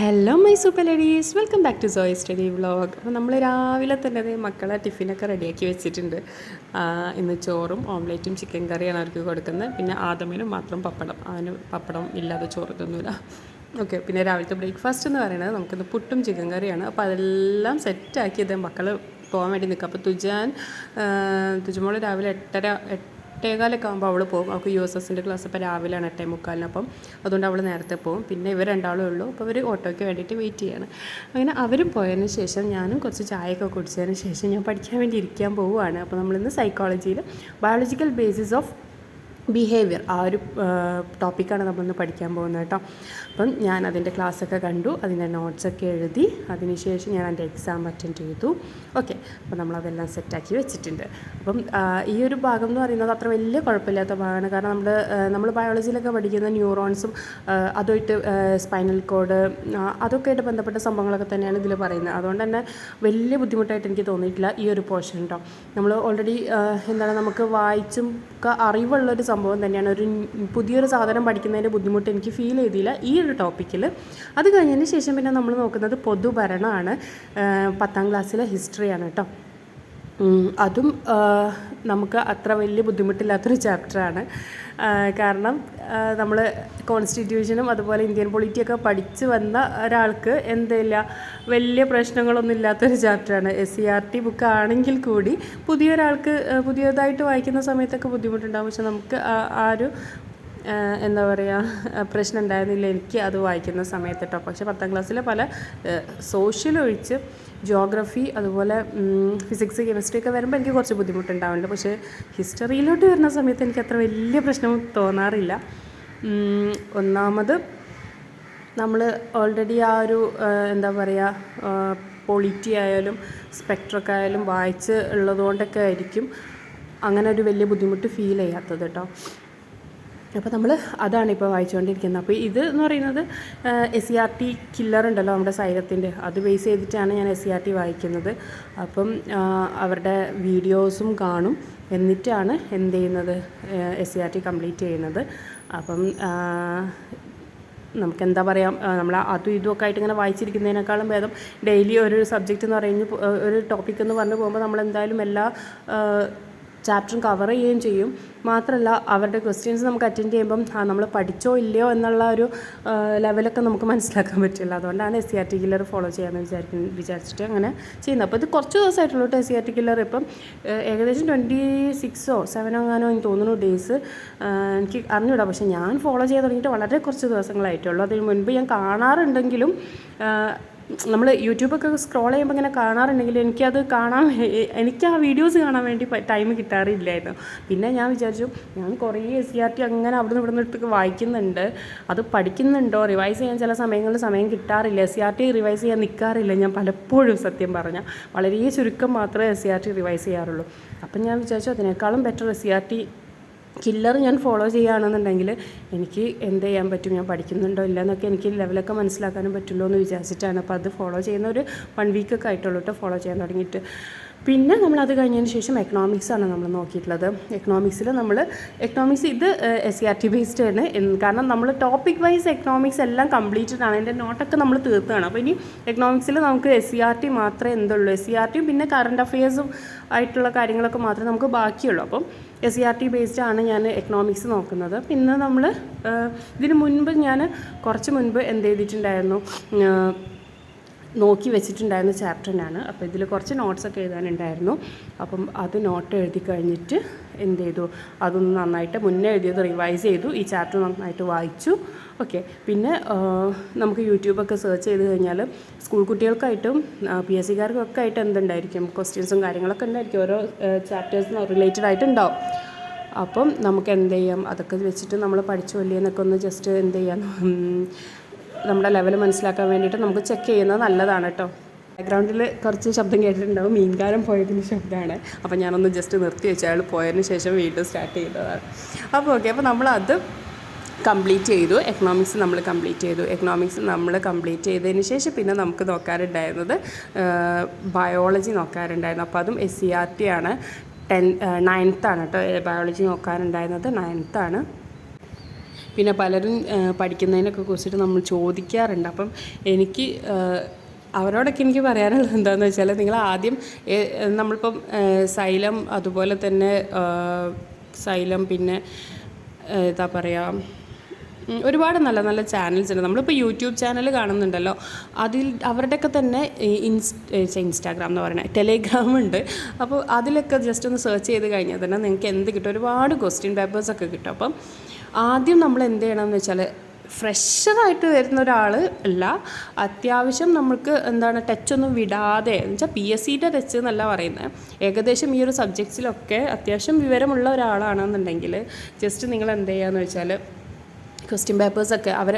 Hello my super ladies welcome back to Soy study vlog അപ്പോൾ നമ്മൾ രാവിലെ തന്നെ മക്കളെ ടിഫിനൊക്കെ റെഡിയാക്കി വെച്ചിട്ടുണ്ട്. ഇന്ന് ചോറും ഓംലേറ്റും ചിക്കൻ കറിയാണ് അവർക്ക് കൊടുക്കുന്നത്. പിന്നെ ആദമിനും മാത്രം പപ്പടം. അവന് പപ്പടം ഇല്ലാതെ ചോറ് ഓക്കെ പിന്നെ രാവിലത്തെ ബ്രേക്ക്ഫാസ്റ്റ് എന്ന് പറയുന്നത് നമുക്കിന്ന് പുട്ടും ചിക്കൻ കറിയാണ്. അപ്പോൾ അതെല്ലാം സെറ്റാക്കിയത് മക്കൾ പോകാൻ വേണ്ടി നിൽക്കുക അപ്പോൾ തുജാൻ തുജമോൾ രാവിലെ എട്ടര എട്ട് എട്ടേകാലൊക്കെ ആകുമ്പോൾ അവൾ പോകും. അവൾക്ക് യു എസ് എസിന്റെ ക്ലാസ് ഇപ്പോൾ രാവിലെയാണ് എട്ടേ മുക്കാലിന്. അപ്പം അതുകൊണ്ട് അവൾ നേരത്തെ പോകും. പിന്നെ ഇവർ രണ്ടാളേ ഉള്ളൂ. അപ്പോൾ അവർ ഓട്ടോയ്ക്ക് വേണ്ടിയിട്ട് വെയിറ്റ് ചെയ്യാണ്. അങ്ങനെ അവരും പോയതിന് ശേഷം ഞാനും കുറച്ച് ചായയൊക്കെ കുടിച്ചതിന് ശേഷം ഞാൻ പഠിക്കാൻ വേണ്ടി ഇരിക്കാൻ പോവുകയാണ് അപ്പോൾ നമ്മളിന്ന് സൈക്കോളജിയിൽ ബയോളജിക്കൽ ബേസിസ് ഓഫ് ബിഹേവിയർ ആ ഒരു ടോപ്പിക്കാണ് നമ്മളിന്ന് പഠിക്കാൻ പോകുന്നത് കേട്ടോ. അപ്പം ഞാൻ അതിന്റെ ക്ലാസ്സൊക്കെ കണ്ടു അതിന്റെ നോട്ട്സൊക്കെ എഴുതി അതിനുശേഷം ഞാൻ എന്റെ എക്സാം അറ്റൻഡ് ചെയ്തു. ഓക്കെ അപ്പോൾ നമ്മളതെല്ലാം സെറ്റാക്കി വെച്ചിട്ടുണ്ട്. അപ്പം ഈ ഒരു ഭാഗം എന്ന് പറയുന്നത് അത്ര വലിയ കുഴപ്പമില്ലാത്ത ഭാഗമാണ് കാരണം നമ്മൾ നമ്മൾ ബയോളജിയിലൊക്കെ പഠിക്കുന്ന ന്യൂറോൺസും അതുമായിട്ട് സ്പൈനൽ കോഡ് അതൊക്കെ ആയിട്ട് ബന്ധപ്പെട്ട സംഭവങ്ങളൊക്കെ തന്നെയാണ് ഇതിൽ പറയുന്നത്. അതുകൊണ്ട് തന്നെ വലിയ ബുദ്ധിമുട്ടായിട്ട് എനിക്ക് തോന്നിയിട്ടില്ല ഈ ഒരു പോർഷൻ കേട്ടോ നമ്മൾ ഓൾറെഡി എന്താണ് നമുക്ക് വായിച്ചും ഒക്കെ അറിവുള്ളൊരു സംഭവം തന്നെയാണ്. ഒരു പുതിയൊരു സാധനം പഠിക്കുന്നതിന്റെ ബുദ്ധിമുട്ട് എനിക്ക് ഫീൽ ചെയ്തില്ല. ഈ ഒരു ടോപ്പിക്കിൽ അത് കഴിഞ്ഞതിന് ശേഷം പിന്നെ നമ്മൾ നോക്കുന്നത് പൊതുഭരണമാണ്. പത്താം ക്ലാസ്സിലെ ഹിസ്റ്ററിയാണ് കേട്ടോ. അതും നമുക്ക് അത്ര വലിയ ബുദ്ധിമുട്ടില്ലാത്തൊരു ചാപ്റ്ററാണ് കാരണം നമ്മൾ കോൺസ്റ്റിറ്റ്യൂഷനും അതുപോലെ ഇന്ത്യൻ പൊളിറ്റിയൊക്കെ പഠിച്ചു വന്ന ഒരാൾക്ക് എന്തില്ല വലിയ പ്രശ്നങ്ങളൊന്നും ഇല്ലാത്തൊരു ചാപ്റ്ററാണ് S C R T book ആണെങ്കിൽ കൂടി പുതിയൊരാൾക്ക് പുതിയതായിട്ട് വായിക്കുന്ന സമയത്തൊക്കെ ബുദ്ധിമുട്ടുണ്ടാകും പക്ഷെ നമുക്ക് ആ- ഒരു എന്താ പറയുക പ്രശ്നം ഉണ്ടായിരുന്നില്ല എനിക്ക് അത് വായിക്കുന്ന സമയത്ത് കേട്ടോ പക്ഷേ പത്താം ക്ലാസ്സിലെ പല സോഷ്യൽ ഒഴിച്ച് ജോഗ്രഫി അതുപോലെ ഫിസിക്സ് കെമിസ്ട്രി ഒക്കെ വരുമ്പോൾ എനിക്ക് കുറച്ച് ബുദ്ധിമുട്ടുണ്ടാവുന്നുണ്ട്. പക്ഷേ ഹിസ്റ്ററിയിലോട്ട് വരുന്ന സമയത്ത് എനിക്ക് അത്ര വലിയ പ്രശ്നം തോന്നാറില്ല. ഒന്നാമത് നമ്മൾ ഓൾറെഡി ആ ഒരു എന്താ പറയുക പൊളിറ്റി ആയാലും സ്പെക്ട്രൊക്കെ ആയാലും വായിച്ച് ഉള്ളതുകൊണ്ടൊക്കെ ആയിരിക്കും അങ്ങനെ ഒരു വലിയ ബുദ്ധിമുട്ട് ഫീൽ ചെയ്യാത്തത് കേട്ടോ അപ്പോൾ നമ്മൾ അതാണ് ഇപ്പോൾ വായിച്ചുകൊണ്ടിരിക്കുന്നത് അപ്പോൾ ഇത് എന്ന് പറയുന്നത് S C R T killer ഉണ്ടല്ലോ നമ്മുടെ സൈലത്തിന്റെ അത് ബേസ് ചെയ്തിട്ടാണ് ഞാൻ എസ് സി ആർ ടി വായിക്കുന്നത്. അപ്പം അവരുടെ വീഡിയോസും കാണും. എന്നിട്ടാണ് എന്ത് ചെയ്യുന്നത് S C R T complete ചെയ്യുന്നത്. അപ്പം നമുക്ക് എന്താ പറയാം നമ്മൾ അതും ഒക്കെ ആയിട്ട് ഇങ്ങനെ വായിച്ചിരിക്കുന്നതിനേക്കാളും ഭേദം ഡെയിലി ഒരു സബ്ജക്റ്റ് എന്ന് പറയുന്ന ഒരു ടോപ്പിക് എന്ന് പറഞ്ഞു പോകുമ്പോൾ നമ്മൾ എന്തായാലും എല്ലാ ചാപ്റ്ററും കവർ ചെയ്യുകയും ചെയ്യും. മാത്രമല്ല അവരുടെ ക്വസ്റ്റ്യൻസ് നമുക്ക് അറ്റൻഡ് ചെയ്യുമ്പം നമ്മൾ പഠിച്ചോ ഇല്ലയോ എന്നുള്ള ഒരു ലെവലൊക്കെ നമുക്ക് മനസ്സിലാക്കാൻ പറ്റില്ല. അതുകൊണ്ടാണ് S C R T killer follow ചെയ്യാമെന്ന് വിചാരിക്കും വിചാരിച്ചിട്ട് അങ്ങനെ ചെയ്യുന്നത്. അപ്പോൾ ഇത് കുറച്ച് ദിവസമായിട്ടുള്ളൂ കേട്ടോ S C R T killer ഇപ്പം. ഏകദേശം ട്വന്റി സിക്സോ സെവനോ അങ്ങാനോ എനിക്ക് തോന്നുന്നു ഡേയ്സ് എനിക്ക് അറിഞ്ഞൂടാ. പക്ഷേ ഞാൻ ഫോളോ ചെയ്ത് തുടങ്ങിയിട്ട് വളരെ കുറച്ച് ദിവസങ്ങളായിട്ടുള്ളൂ. അതിന് മുൻപ് ഞാൻ കാണാറുണ്ടെങ്കിലും നമ്മൾ യൂട്യൂബൊക്കെ സ്ക്രോൾ ചെയ്യുമ്പോൾ ഇങ്ങനെ കാണാറുണ്ടെങ്കിൽ എനിക്കത് കാണാൻ എനിക്ക് ആ വീഡിയോസ് കാണാൻ വേണ്ടി ടൈം കിട്ടാറില്ലായിരുന്നു. പിന്നെ ഞാൻ വിചാരിച്ചു ഞാൻ കുറേ എസ് സി ആർ ടി അങ്ങനെ അവിടെ നിന്ന് ഇവിടെ നിന്ന് എടുത്തൊക്കെ വായിക്കുന്നുണ്ട്. അത് പഠിക്കുന്നുണ്ടോ? റിവൈസ് ചെയ്യാൻ ചില സമയങ്ങളിൽ സമയം കിട്ടാറില്ല. S C R T revise ചെയ്യാൻ നിൽക്കാറില്ല ഞാൻ പലപ്പോഴും സത്യം പറഞ്ഞാൽ വളരെ ചുരുക്കം മാത്രമേ S C R T revise ചെയ്യാറുള്ളൂ. അപ്പം ഞാൻ വിചാരിച്ചു അതിനേക്കാളും better S C R T killer ഞാൻ ഫോളോ ചെയ്യുകയാണെന്നുണ്ടെങ്കിൽ എനിക്ക് എന്ത് ചെയ്യാൻ പറ്റും? ഞാൻ പഠിക്കുന്നുണ്ടോ ഇല്ല എന്നൊക്കെ എനിക്ക് ലെവലൊക്കെ മനസ്സിലാക്കാനും പറ്റുള്ളൂ എന്ന് വിചാരിച്ചിട്ടാണ്. അപ്പോൾ അത് ഫോളോ ചെയ്യുന്ന ഒരു വൺ വീക്കൊക്കെ ആയിട്ടുള്ളൂ കേട്ടോ ഫോളോ ചെയ്യാൻ തുടങ്ങിയിട്ട്. പിന്നെ നമ്മൾ അത് കഴിഞ്ഞതിന് ശേഷം എക്കണോമിക്സ് ആണ് നമ്മൾ നോക്കിയിട്ടുള്ളത്. എക്കണോമിക്സിൽ നമ്മൾ എക്കണോമിക്സ് ഇത് S C R T based ആണ്. കാരണം നമ്മൾ ടോപ്പിക് വൈസ് എക്കണോമിക്സ് എല്ലാം കംപ്ലീറ്റഡ് ആണ്. എന്റെ നോട്ടൊക്കെ നമ്മൾ തീർത്താണ് അപ്പോൾ ഇനി എക്കണോമിക്സിൽ നമുക്ക് എസ് സി ആർ ടി മാത്രമേ എന്തുള്ളൂ. എസ് സി ആർ ടിയും പിന്നെ കറണ്ട് അഫയേഴ്സും ആയിട്ടുള്ള കാര്യങ്ങളൊക്കെ മാത്രമേ നമുക്ക് ബാക്കിയുള്ളൂ. അപ്പം S C R T based ആണ് ഞാൻ എക്കണോമിക്സ് നോക്കുന്നത്. പിന്നെ നമ്മൾ ഇതിന് മുൻപ് ഞാൻ കുറച്ച് മുൻപ് എന്ത് ചെയ്തിട്ടുണ്ടായിരുന്നു നോക്കി വെച്ചിട്ടുണ്ടായിരുന്ന ചാപ്റ്ററിനാണ്. അപ്പോൾ ഇതിൽ കുറച്ച് നോട്ട്സൊക്കെ എഴുതാനുണ്ടായിരുന്നു. അപ്പം അത് നോട്ട് എഴുതി കഴിഞ്ഞിട്ട് എന്ത് ചെയ്തു? അതൊന്ന് നന്നായിട്ട് മുന്നേ എഴുതിയത് റിവൈസ് ചെയ്തു. ഈ ചാപ്റ്റർ നന്നായിട്ട് വായിച്ചു. ഓക്കെ പിന്നെ നമുക്ക് യൂട്യൂബൊക്കെ സെർച്ച് ചെയ്ത് കഴിഞ്ഞാൽ സ്കൂൾ കുട്ടികൾക്കായിട്ടും പി എസ് സിക്കാർക്കും ഒക്കെ ആയിട്ട് എന്തുണ്ടായിരിക്കും? ക്വസ്റ്റ്യൻസും കാര്യങ്ങളൊക്കെ ഉണ്ടായിരിക്കും. ഓരോ ചാപ്റ്റേഴ്സും റിലേറ്റഡ് ആയിട്ടുണ്ടാവും. അപ്പം നമുക്ക് എന്ത് ചെയ്യാം? അതൊക്കെ വെച്ചിട്ട് നമ്മൾ പഠിച്ചു എന്നൊക്കെ ഒന്ന് ജസ്റ്റ് എന്ത് ചെയ്യാം? നമ്മുടെ ലെവൽ മനസ്സിലാക്കാൻ വേണ്ടിയിട്ട് നമുക്ക് ചെക്ക് ചെയ്യുന്നത് നല്ലതാണ് കേട്ടോ ബാക്ക്ഗ്രൗണ്ടിൽ കുറച്ച് ശബ്ദം കേട്ടിട്ടുണ്ടാവും. മീൻകാരം പോയതിന് ശബ്ദമാണ് അപ്പോൾ ഞാനൊന്ന് ജസ്റ്റ് നിർത്തി വെച്ചു അയാൾ പോയതിന് ശേഷം വീണ്ടും സ്റ്റാർട്ട് ചെയ്തതാണ്. അപ്പോൾ ഓക്കെ അപ്പോൾ നമ്മളത് കംപ്ലീറ്റ് ചെയ്തു. എക്കണോമിക്സ് നമ്മൾ കംപ്ലീറ്റ് ചെയ്തു. എക്കണോമിക്സ് നമ്മൾ കംപ്ലീറ്റ് ചെയ്തതിന് ശേഷം പിന്നെ നമുക്ക് നോക്കാറുണ്ടായിരുന്നത് ബയോളജി നോക്കാറുണ്ടായിരുന്നു. അപ്പോൾ അതും എസ് സി ആർ ടി ആണ്. ടെൻ നയൻത്താണ് കേട്ടോ ബയോളജി നോക്കാറുണ്ടായിരുന്നത്. നയൻത്താണ് പിന്നെ പലരും പഠിക്കുന്നതിനൊക്കെ കുറിച്ചിട്ട് നമ്മൾ ചോദിക്കാറുണ്ട്. അപ്പം എനിക്ക് അവരോടൊക്കെ എനിക്ക് പറയാനുള്ളത് എന്താണെന്ന് വെച്ചാൽ നിങ്ങൾ ആദ്യം നമ്മളിപ്പം സൈലം അതുപോലെ തന്നെ സൈലം പിന്നെ എന്താ പറയുക ഒരുപാട് നല്ല നല്ല ചാനൽസ് ഉണ്ട്. നമ്മളിപ്പോൾ യൂട്യൂബ് ചാനൽ കാണുന്നുണ്ടല്ലോ. അതിൽ അവരുടെയൊക്കെ തന്നെ ഇൻസ് ഇൻസ്റ്റാഗ്രാം എന്ന് പറയുന്നത് ടെലിഗ്രാം ഉണ്ട്. അപ്പോൾ അതിലൊക്കെ ജസ്റ്റ് ഒന്ന് സെർച്ച് ചെയ്ത് കഴിഞ്ഞാൽ തന്നെ നിങ്ങൾക്ക് എന്ത് കിട്ടും? ഒരുപാട് ക്വസ്റ്റ്യൻ പേപ്പേഴ്സൊക്കെ കിട്ടും. അപ്പം ആദ്യം നമ്മൾ എന്ത് ചെയ്യണം എന്ന് വെച്ചാൽ ഫ്രഷറായിട്ട് വരുന്ന ഒരാൾ അല്ല അത്യാവശ്യം നമുക്ക് എന്താണ് ടച്ചൊന്നും വിടാതെ എന്ന് വെച്ചാൽ പി എസ് സിയുടെ ടച്ച് എന്നല്ല പറയുന്നത് ഏകദേശം ഈ ഒരു സബ്ജക്ട്സിലൊക്കെ അത്യാവശ്യം വിവരമുള്ള ഒരാളാണെന്നുണ്ടെങ്കിൽ ജസ്റ്റ് നിങ്ങൾ എന്ത് ചെയ്യുകയെന്ന് വെച്ചാൽ ക്വസ്റ്റ്യൻ പേപ്പേഴ്സൊക്കെ അവർ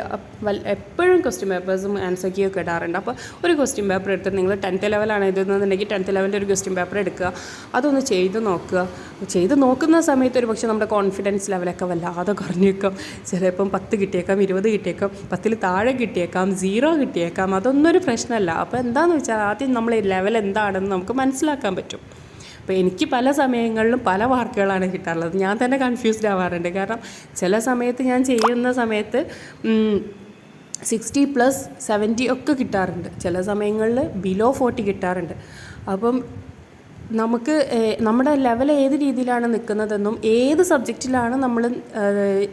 എപ്പോഴും ക്വസ്റ്റ്യൻ പേപ്പേഴ്സും ആൻസർ കീ ഒക്കെ ഇടാറുണ്ട്. അപ്പോൾ ഒരു ക്വസ്റ്റ്യൻ പേപ്പർ എടുത്ത് നിങ്ങൾ ടെൻത്ത് ലെവലാണ് എഴുതുന്നതെന്നുണ്ടെങ്കിൽ ടെൻത്ത് ലെവലിന്റെ ഒരു ക്വസ്റ്റ്യൻ പേപ്പർ എടുക്കുക. അതൊന്ന് ചെയ്ത് നോക്കുക. ചെയ്ത് നോക്കുന്ന സമയത്ത് ഒരു പക്ഷേ നമ്മുടെ കോൺഫിഡൻസ് ലെവലൊക്കെ വല്ലാതെ കുറഞ്ഞേക്കാം ചിലപ്പം പത്ത് കിട്ടിയേക്കാം ഇരുപത് കിട്ടിയേക്കാം പത്തിൽ താഴെ കിട്ടിയേക്കാം സീറോ കിട്ടിയേക്കാം. അതൊന്നും ഒരു പ്രശ്നമല്ല. അപ്പോൾ എന്താണെന്ന് വെച്ചാൽ ആദ്യം നമ്മൾ ഈ ലെവൽ എന്താണെന്ന് നമുക്ക് മനസ്സിലാക്കാൻ പറ്റും. അപ്പോൾ എനിക്ക് പല സമയങ്ങളിലും പല മാർക്കുകളാണ് കിട്ടാറുള്ളത്. ഞാൻ തന്നെ കൺഫ്യൂസ്ഡ് ആവാറുണ്ട്. കാരണം ചില സമയത്ത് ഞാൻ ചെയ്യുന്ന സമയത്ത് സിക്സ്റ്റി പ്ലസ് സെവന്റി ഒക്കെ കിട്ടാറുണ്ട്. ചില സമയങ്ങളിൽ ബിലോ ഫോർട്ടി കിട്ടാറുണ്ട്. അപ്പം നമുക്ക് നമ്മുടെ ലെവൽ ഏത് രീതിയിലാണ് നിൽക്കുന്നതെന്നും ഏത് സബ്ജക്റ്റിലാണ് നമ്മൾ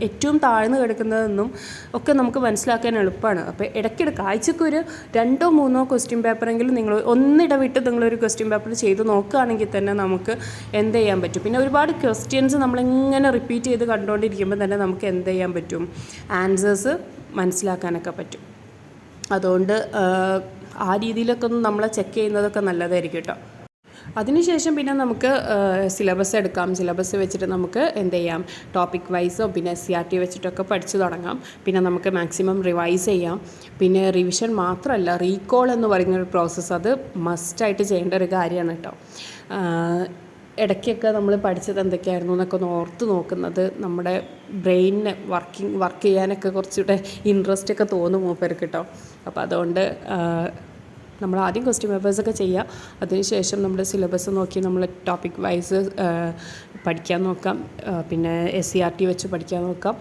ഏറ്റവും താഴ്ന്നു കിടക്കുന്നതെന്നും ഒക്കെ നമുക്ക് മനസ്സിലാക്കാൻ എളുപ്പമാണ്. അപ്പോൾ ഇടയ്ക്കിടയ്ക്ക് ആഴ്ചക്ക് ഒരു രണ്ടോ മൂന്നോ ക്വസ്റ്റ്യൻ പേപ്പറെങ്കിലും നിങ്ങൾ ഒന്നിടവിട്ട് നിങ്ങളൊരു ക്വസ്റ്റ്യൻ പേപ്പർ ചെയ്ത് നോക്കുകയാണെങ്കിൽ തന്നെ നമുക്ക് എന്ത് ചെയ്യാൻ പറ്റും. പിന്നെ ഒരുപാട് ക്വസ്റ്റ്യൻസ് നമ്മളിങ്ങനെ റിപ്പീറ്റ് ചെയ്ത് കണ്ടുകൊണ്ടിരിക്കുമ്പോൾ തന്നെ നമുക്ക് എന്ത് ചെയ്യാൻ പറ്റും? ആൻസേഴ്സ് മനസ്സിലാക്കാനൊക്കെ പറ്റും. അതുകൊണ്ട് ആ രീതിയിലൊക്കെ ഒന്ന് നമ്മളെ ചെക്ക് ചെയ്യുന്നതൊക്കെ നല്ലതായിരിക്കും കേട്ടോ. അതിനുശേഷം പിന്നെ നമുക്ക് സിലബസ് എടുക്കാം. സിലബസ് വെച്ചിട്ട് നമുക്ക് എന്ത് ചെയ്യാം? ടോപ്പിക് വൈസോ പിന്നെ സി ആർ ടി വെച്ചിട്ടൊക്കെ പഠിച്ചു തുടങ്ങാം. പിന്നെ നമുക്ക് മാക്സിമം റിവൈസ് ചെയ്യാം. പിന്നെ റിവിഷൻ മാത്രമല്ല റീകോൾ എന്ന് പറയുന്ന ഒരു പ്രോസസ്സ് അത് മസ്റ്റായിട്ട് ചെയ്യേണ്ട ഒരു കാര്യമാണ് കേട്ടോ. ഇടയ്ക്കൊക്കെ നമ്മൾ പഠിച്ചത് എന്തൊക്കെയായിരുന്നു എന്നൊക്കെ ഒന്ന് ഓർത്ത് നോക്കുന്നത് നമ്മുടെ ബ്രെയിനിന് വർക്കിംഗ് വർക്ക് ചെയ്യാനൊക്കെ കുറച്ചുകൂടെ ഇൻട്രസ്റ്റ് ഒക്കെ തോന്നും മൂപ്പർക്ക് കേട്ടോ. അപ്പോൾ അതുകൊണ്ട് നമ്മൾ ആദ്യം ക്വസ്റ്റ്യൻ പേപ്പേഴ്സൊക്കെ ചെയ്യുക അതിനുശേഷം നമ്മുടെ സിലബസ് നോക്കി നമ്മൾ ടോപ്പിക് വൈസ് പഠിക്കാൻ നോക്കാം. പിന്നെ എസ് സി ആർ ടി വെച്ച് പഠിക്കാൻ നോക്കാം.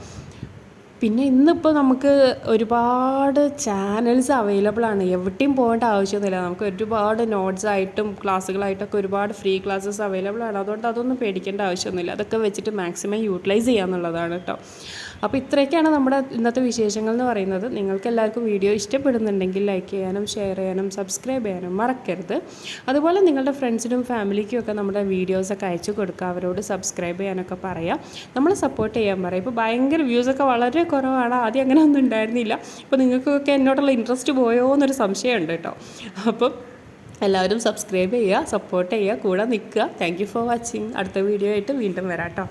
പിന്നെ ഇന്നിപ്പോൾ നമുക്ക് ഒരുപാട് ചാനൽസ് അവൈലബിൾ ആണ്. എവിടെയും പോകേണ്ട ആവശ്യമൊന്നുമില്ല. നമുക്ക് ഒരുപാട് നോട്ട്സ് ആയിട്ടും ക്ലാസ്സുകളായിട്ടൊക്കെ ഒരുപാട് ഫ്രീ ക്ലാസ്സസ് അവൈലബിൾ ആണ്. അതുകൊണ്ട് അതൊന്നും പേടിക്കേണ്ട ആവശ്യമൊന്നുമില്ല. അതൊക്കെ വെച്ചിട്ട് മാക്സിമം യൂട്ടിലൈസ് ചെയ്യാന്നുള്ളതാണ് കേട്ടോ അപ്പോൾ ഇത്രയൊക്കെയാണ് നമ്മുടെ ഇന്നത്തെ വിശേഷങ്ങൾ എന്ന് പറയുന്നത്. നിങ്ങൾക്ക് എല്ലാവർക്കും വീഡിയോ ഇഷ്ടപ്പെടുന്നുണ്ടെങ്കിൽ ലൈക്ക് ചെയ്യാനും ഷെയർ ചെയ്യാനും സബ്സ്ക്രൈബ് ചെയ്യാനും മറക്കരുത്. അതുപോലെ നിങ്ങളുടെ ഫ്രണ്ട്സിനും ഫാമിലിക്കും ഒക്കെ നമ്മുടെ വീഡിയോസൊക്കെ അയച്ചു കൊടുക്കുക. അവരോട് സബ്സ്ക്രൈബ് ചെയ്യാനൊക്കെ പറയാം. നമ്മൾ സപ്പോർട്ട് ചെയ്യാൻ പറയാം. ഇപ്പോൾ ഭയങ്കര വ്യൂസൊക്കെ വളരെ കുറവാണ്. ആദ്യം അങ്ങനെ ഒന്നും ഉണ്ടായിരുന്നില്ല. അപ്പോൾ നിങ്ങൾക്കൊക്കെ എന്നോടുള്ള ഇൻട്രസ്റ്റ് പോയോ എന്നൊരു സംശയമുണ്ട് കേട്ടോ. അപ്പം എല്ലാവരും സബ്സ്ക്രൈബ് ചെയ്യുക സപ്പോർട്ട് ചെയ്യുക കൂടെ നിൽക്കുക. താങ്ക് യു ഫോർ വാച്ചിങ് അടുത്ത വീഡിയോ ആയിട്ട് വീണ്ടും വരാം കേട്ടോ.